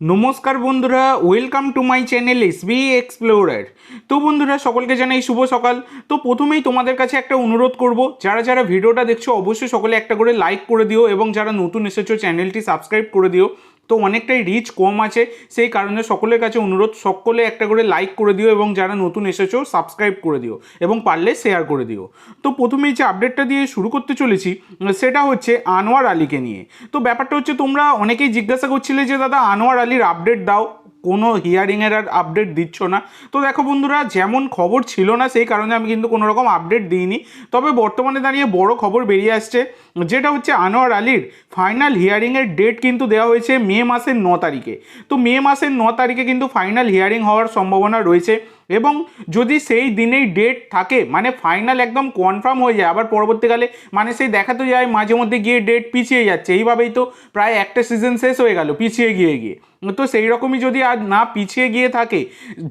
নমস্কার বন্ধুরা welcome to my channel S B explorer তো বন্ধুরা, সকলকে জানাই শুভ সকাল। তো প্রথমেই তোমাদের কাছে একটা অনুরোধ করব, যারা যারা ভিডিওটা দেখছ, অবশ্যই সকলে একটা করে লাইক করে দিও এবং যারা নতুন এসেছ চ্যানেলটি সাবস্ক্রাইব করে দিও। তো অনেকটাই রিচ কম আছে। সেই কারণে সকলের কাছে অনুরোধ, সকলে একটা করে লাইক করে দিও এবং যারা নতুন এসেছ সাবস্ক্রাইব করে দিও এবং পারলে শেয়ার করে দিও। তো প্রথমেই যে আপডেটটা দিয়ে শুরু করতে চলেছি, সেটা হচ্ছে আনোয়ার আলীকে নিয়ে। তো ব্যাপারটা হচ্ছে তোমরা অনেকেই জিজ্ঞাসা করছিলে যে, দাদা, আনোয়ার আলীর আপডেট দাও। কোনো হিয়ারিংয়ের আর আপডেট দিচ্ছ না। তো দেখো বন্ধুরা, যেমন খবর ছিল না, সেই কারণে আমি কিন্তু কোনো রকম আপডেট দিইনি। তবে বর্তমানে দাঁড়িয়ে বড় খবর বেরিয়ে আসছে, যেটা হচ্ছে আনোয়ার আলীর ফাইনাল হিয়ারিংয়ের ডেট কিন্তু দেওয়া হয়েছে মে মাসের ন তারিখে। তো মে মাসের ন তারিখে কিন্তু ফাইনাল হিয়ারিং হওয়ার সম্ভাবনা রয়েছে। এবং যদি সেই দিনেই ডেট থাকে মানে ফাইনাল একদম কনফার্ম হয়ে যায়, আবার পরবর্তীকালে মানে সেই দেখাতে যায় মাঝে মধ্যে গিয়ে ডেট পিছিয়ে যাচ্ছে। এইভাবেই তো প্রায় একটা সিজন শেষ হয়ে গেল, পিছিয়ে গিয়ে গিয়ে। তো সেই রকমই যদি আর না পিছিয়ে গিয়ে থাকে,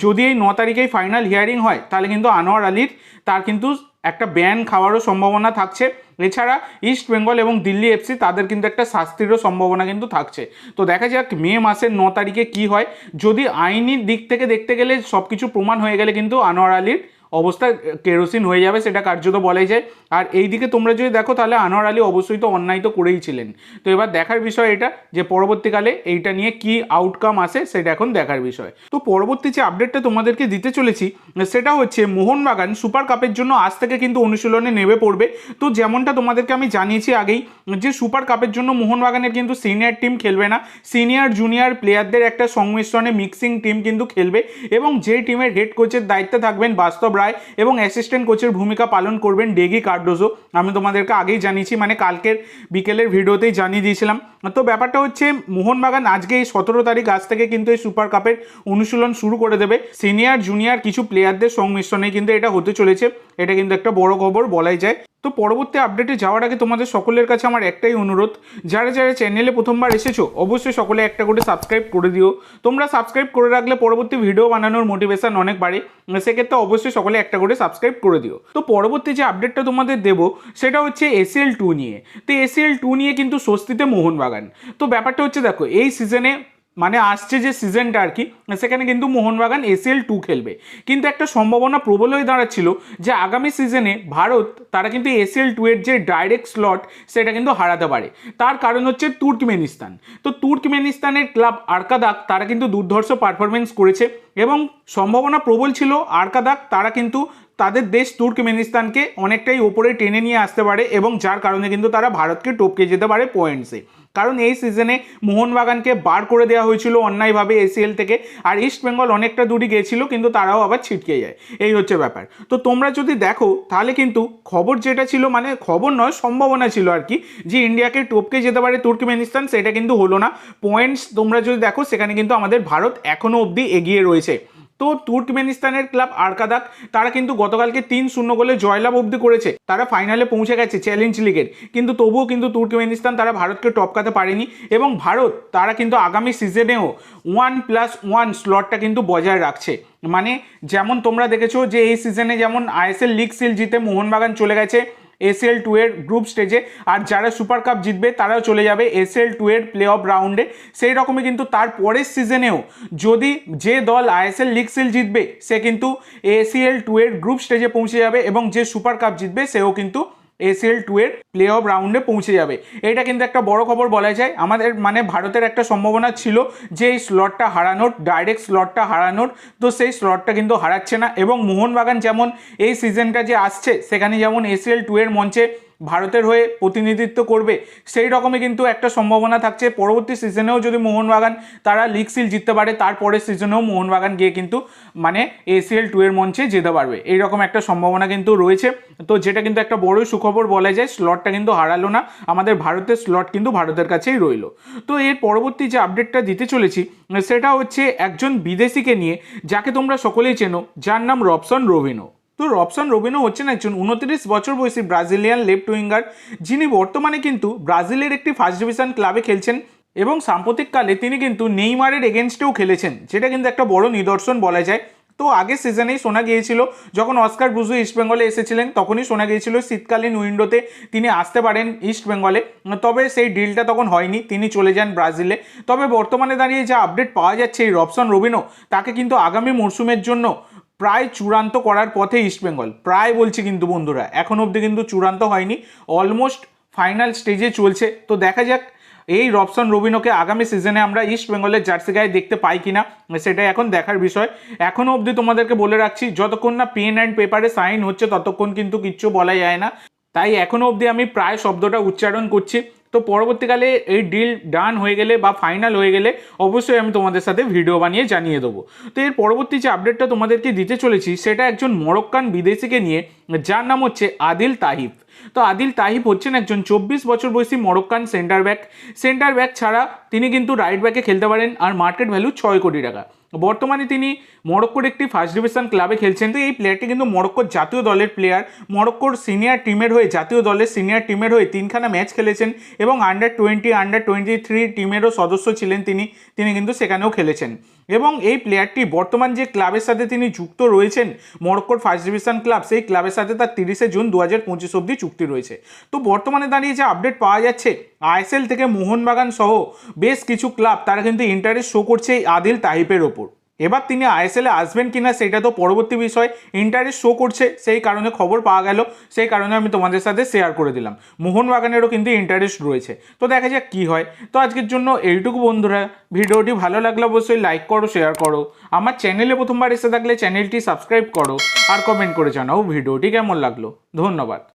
যদি এই ন তারিখেই ফাইনাল হিয়ারিং হয়, তাহলে কিন্তু আনোয়ার আলীর তার কিন্তু একটা ব্যান খাওয়ারও সম্ভাবনা থাকছে। এছাড়া ইস্ট বেঙ্গল এবং দিল্লি এফসি তাদের কিন্তু একটা শাস্তিরও সম্ভাবনা কিন্তু থাকছে। তো দেখা যাক মে মাসের ন তারিখে কি হয়। যদি আইনি দিক থেকে দেখতে গেলে সব কিছু প্রমাণ হয়ে গেলে কিন্তু আনোয়ার আলীর অবস্থা, কেরোসিন হয়ে যাবে, সেটা কার্যত বলাই যায়। আর এই দিকে তোমরা যদি দেখো, তাহলে আনোয়ার আলী অবশ্যই তো অন্যায় তো করেই ছিলেন। তো এবার দেখার বিষয় এটা যে, পরবর্তীকালে এইটা নিয়ে কি আউটকাম আসে, সেটা এখন দেখার বিষয়। তো পরবর্তী যে আপডেটটা তোমাদেরকে দিতে চলেছি, সেটা হচ্ছে মোহনবাগান সুপার কাপের জন্য আজ থেকে কিন্তু অনুশীলনে নেমে পড়বে। তো যেমনটা তোমাদেরকে আমি জানিয়েছি আগেই, যে সুপার কাপের জন্য মোহনবাগানের কিন্তু সিনিয়র টিম খেলবে না। সিনিয়র জুনিয়র প্লেয়ারদের একটা সংমিশ্রণে মিক্সিং টিম কিন্তু খেলবে এবং যে টিমের হেড কোচের দায়িত্বে থাকবেন বাস্তব রায় এবং অ্যাসিস্ট্যান্ট কোচের ভূমিকা পালন করবেন ডেগি কার্ডোজো। আমি তোমাদেরকে আগেই জানিয়েছি মানে কালকের বিকেলের ভিডিওতেই জানিয়ে দিয়েছিলাম। তো ব্যাপারটা হচ্ছে, মোহনবাগান আজকে এই সতেরো তারিখ, আজ থেকে কিন্তু এই সুপার কাপের অনুশীলন শুরু করে দেবে। সিনিয়র জুনিয়র কিছু প্লেয়ারদের সংমিশ্রণে কিন্তু এটা হতে চলেছে। এটা কিন্তু একটা বড় খবর বলাই যায়। তো পরবর্তী আপডেটে যাওয়ার আগে তোমাদের সকলের কাছে আমার একটাই অনুরোধ, যারা যারা চ্যানেলে প্রথমবার এসেছ, অবশ্যই সকলে একটা করে সাবস্ক্রাইব করে দিও। তোমরা সাবস্ক্রাইব করে রাখলে পরবর্তী ভিডিও বানানোর মোটিভেশন অনেক বাড়ে সেক্ষেত্রে অবশ্যই সকলে একটা করে সাবস্ক্রাইব করে দিও। তো পরবর্তী যে আপডেটটা তোমাদের দেবো, সেটা হচ্ছে এসিএল টু নিয়ে। তো এসিএল টু নিয়ে কিন্তু স্বস্তিতে মোহনবাগান। তো ব্যাপারটা হচ্ছে দেখো, এই সিজনে মানে আসছে যে সিজনটা আর কি, সেখানে কিন্তু মোহনবাগান এসিএল টু খেলবে। কিন্তু একটা সম্ভাবনা প্রবল হয়ে দাঁড়াচ্ছিল যে আগামী সিজনে ভারত, তারা কিন্তু এসিএল টু এর যে ডাইরেক্ট স্লট সেটা কিন্তু হারাতে পারে। তার কারণ হচ্ছে তুর্কমেনিস্তান। তো তুর্কমেনিস্তানের ক্লাব আরকাদাক, তারা কিন্তু দুর্ধর্ষ পারফরমেন্স করেছে এবং সম্ভাবনা প্রবল ছিল আরকাদাক, তারা কিন্তু তাদের দেশ তুর্কমেনিস্তানকে অনেকটাই ওপরে টেনে নিয়ে আসতে পারে এবং যার কারণে কিন্তু তারা ভারতকে টপকে যেতে পারে পয়েন্টসে কারণ এই সিজনে মোহনবাগানকে বার করে দেওয়া হয়েছিল অন্যায়ভাবে এসিএল থেকে। আর ইস্ট বেঙ্গল অনেকটা দূরই গিয়েছিল কিন্তু তারাও আবার ছিটকে যায়। এই হচ্ছে ব্যাপার। তো তোমরা যদি দেখো, তাহলে কিন্তু খবর যেটা ছিল মানে খবর নয়, সম্ভাবনা ছিল আর কি, যে ইন্ডিয়াকে টপকে যেতে পারে তুর্কমেনিস্তান, সেটা কিন্তু হলো না। পয়েন্টস তোমরা যদি দেখো, সেখানে কিন্তু আমাদের ভারত এখনও অবধি এগিয়ে রয়েছে। তো তুর্কমেনিস্তানের ক্লাব আরকাদাক, তারা কিন্তু গতকালকে তিন শূন্য গোলে জয়লাভ অবধি করেছে। তারা ফাইনালে পৌঁছে গেছে চ্যালেঞ্জ লিগের কিন্তু তবুও কিন্তু তুর্কমেনিস্তান তারা ভারতকে টপকাতে পারেনি এবং ভারত তারা কিন্তু আগামী সিজনেও ওয়ান প্লাস ওয়ান স্লটটা কিন্তু বজায় রাখছে। মানে যেমন তোমরা দেখেছ যে এই সিজনে যেমন আইএসএল লিগ সিল জিতে মোহনবাগান চলে গেছে এসএল টু এর গ্রুপ স্টেজে আর যারা সুপার কাপ জিতবে, তারাও চলে যাবে এসএল টু এর প্লে অফ রাউন্ডে সেই রকমই কিন্তু তার পরের সিজনেও যদি যে দল আইএসএল লিগ সিল জিতবে, সে কিন্তু এসিএল টু এর গ্রুপ স্টেজে পৌঁছে যাবে এবং যে সুপার কাপ জিতবে, সেও কিন্তু এসিএল টু এর প্লে অফ রাউন্ডে পৌঁছে যাবে। এটা কিন্তু একটা বড় খবর বলা যায়। আমাদের মানে ভারতের একটা সম্ভাবনা ছিল যে এই স্লটটা হারানোর ডাইরেক্ট স্লটটা হারানোর, তো সেই স্লটটা কিন্তু হারাচ্ছে না। এবং মোহনবাগান যেমন এই সিজনটা যে আসছে, সেখানে যেমন এসএল টু এর মঞ্চে ভারতের হয়ে প্রতিনিধিত্ব করবে, সেই রকমই কিন্তু একটা সম্ভাবনা থাকছে। পরবর্তী সিজনেও যদি মোহনবাগান তারা লিগ সিল জিততে পারে, তারপরের সিজনেও মোহনবাগান গিয়ে কিন্তু মানে এসিএল টু এর মঞ্চে যেতে পারবে। এইরকম একটা সম্ভাবনা কিন্তু রয়েছে। তো যেটা কিন্তু একটা বড় সুখবর বলা যায় স্লটটা কিন্তু হারালো না। আমাদের ভারতের স্লট কিন্তু ভারতের কাছেই রইল। তো এর পরবর্তী যে আপডেটটা দিতে চলেছি, সেটা হচ্ছে একজন বিদেশিকে নিয়ে, যাকে তোমরা সকলেই চেনো, যার নাম রবসন রবিনো তো রবসন রবিনো হচ্ছেন একজন উনত্রিশ বছর বয়সী ব্রাজিলিয়ান লেফট উইঙ্গার, যিনি বর্তমানে কিন্তু ব্রাজিলের একটি ফার্স্ট ডিভিশন ক্লাবে খেলছেন এবং সাম্প্রতিককালে তিনি কিন্তু নেইমারের এগেনস্টেও খেলেছেন, যেটা কিন্তু একটা বড় নিদর্শন বলা যায়। তো আগের সিজনেই শোনা গিয়েছিল, যখন অস্কার ব্রুজু ইস্টবেঙ্গলে এসেছিলেন, তখনই শোনা গিয়েছিল শীতকালীন উইন্ডোতে তিনি আসতে পারেন ইস্টবেঙ্গলে তবে সেই ডিলটা তখন হয়নি, তিনি চলে যান ব্রাজিলে। তবে বর্তমানে দাঁড়িয়ে যা আপডেট পাওয়া যাচ্ছে এই রবসন রবিনো তাকে কিন্তু আগামী মরশুমের জন্য প্রায় চূড়ান্ত করার পথে ইস্টবেঙ্গল প্রায় বলছি কিন্তু বন্ধুরা, এখন অবধি কিন্তু চূড়ান্ত হয়নি অলমোস্ট ফাইনাল স্টেজে চলছে। তো দেখা যাক, এই রবসন রবিনোকে আগামী সিজনে আমরা ইস্ট বেঙ্গলের জার্সি গায়ে দেখতে পাই কিনা, সেটাই এখন দেখার বিষয়। এখনও অবধি তোমাদেরকে বলে রাখছি, যতক্ষণ না পেন অ্যান্ড পেপারে সাইন হচ্ছে, ততক্ষণ কিন্তু কিচ্ছু বলা যায় না। তাই এখনও অবধি আমি প্রায় শব্দটা উচ্চারণ করছি। তো পরবর্তীকালে এই ডিল ডান হয়ে গেলে বা ফাইনাল হয়ে গেলে অবশ্যই আমি তোমাদের সাথে ভিডিও বানিয়ে জানিয়ে দেবো। তো এর পরবর্তী যে আপডেটটা তোমাদেরকে দিতে চলেছি, সেটা একজন মরক্কান বিদেশিকে নিয়ে যার নাম হচ্ছে আদিল তাহিফ। তো আদিল তাহিব হচ্ছেন একজন চব্বিশ বছর বয়সী Moroccan centre back centre back ছাড়া তিনি কিন্তু রাইট ব্যাকে খেলতে পারেন আর মার্কেট ভ্যালু ছয় কোটি টাকা। বর্তমানে তিনি মরক্কোর একটি ফার্স্ট ডিভিশন ক্লাবে খেলছেন। তো এই প্লেয়ারটি কিন্তু মরক্কোর জাতীয় দলের প্লেয়ার মরক্কোর সিনিয়র টিমের হয়ে, জাতীয় দলের সিনিয়র টিমের হয়ে তিনখানা ম্যাচ খেলেছেন এবং under twenty under twenty three টিমেরও সদস্য ছিলেন তিনি। তিনি কিন্তু সেখানেও খেলেছেন। এবং এই প্লেয়ারটি বর্তমান যে ক্লাবের সাথে তিনি যুক্ত রয়েছেন, মরক্কোর ফার্স্ট ডিভিশন ক্লাব সেই ক্লাবের সাথে তার তিরিশে জুন দু হাজার পঁচিশ অব্দি চুক্তি রয়েছে। তো বর্তমানে দাঁড়িয়ে যে আপডেট পাওয়া যাচ্ছে আইএসএল থেকে মোহনবাগান সহ বেশ কিছু ক্লাব তারা কিন্তু ইন্টারেস্ট শো করছে এই আদিল তাহিপের ওপর। এবার তিনি আইএসএলে আসবেন কিনা সেটা তো পরবর্তী বিষয়। ইন্টারেস্ট শো করছে, সেই কারণে খবর পাওয়া গেল। সেই কারণে আমি তোমাদের সাথে শেয়ার করে দিলাম। মোহনবাগানেরও কিন্তু ইন্টারেস্ট রয়েছে। তো দেখা যাক কী হয়। তো আজকের জন্য এইটুকু বন্ধুরা। ভিডিওটি ভালো লাগলে অবশ্যই লাইক করো শেয়ার করো। আমার চ্যানেলে প্রথমবার এসে থাকলে চ্যানেলটি সাবস্ক্রাইব করো। আর কমেন্ট করে জানাও ভিডিওটি কেমন লাগল। ধন্যবাদ।